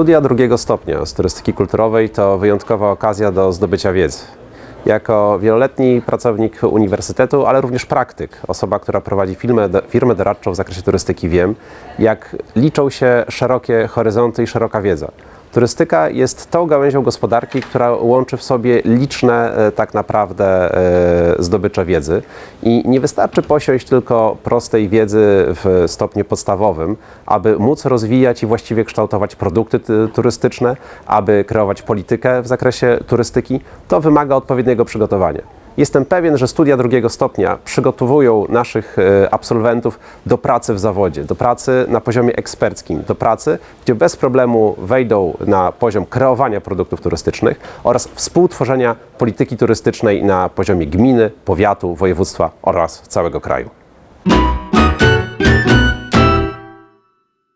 Studia drugiego stopnia z turystyki kulturowej to wyjątkowa okazja do zdobycia wiedzy. Jako wieloletni pracownik uniwersytetu, ale również praktyk, osoba, która prowadzi firmę, firmę doradczą w zakresie turystyki, wiem, jak liczą się szerokie horyzonty i szeroka wiedza. Turystyka jest tą gałęzią gospodarki, która łączy w sobie liczne e, tak naprawdę e, zdobycze wiedzy i nie wystarczy posiąść tylko prostej wiedzy w stopniu podstawowym, aby móc rozwijać i właściwie kształtować produkty ty- turystyczne, aby kreować politykę w zakresie turystyki. To wymaga odpowiedniego przygotowania. Jestem pewien, że studia drugiego stopnia przygotowują naszych e, absolwentów do pracy w zawodzie, do pracy na poziomie eksperckim, do pracy, gdzie bez problemu wejdą na poziom kreowania produktów turystycznych oraz współtworzenia polityki turystycznej na poziomie gminy, powiatu, województwa oraz całego kraju.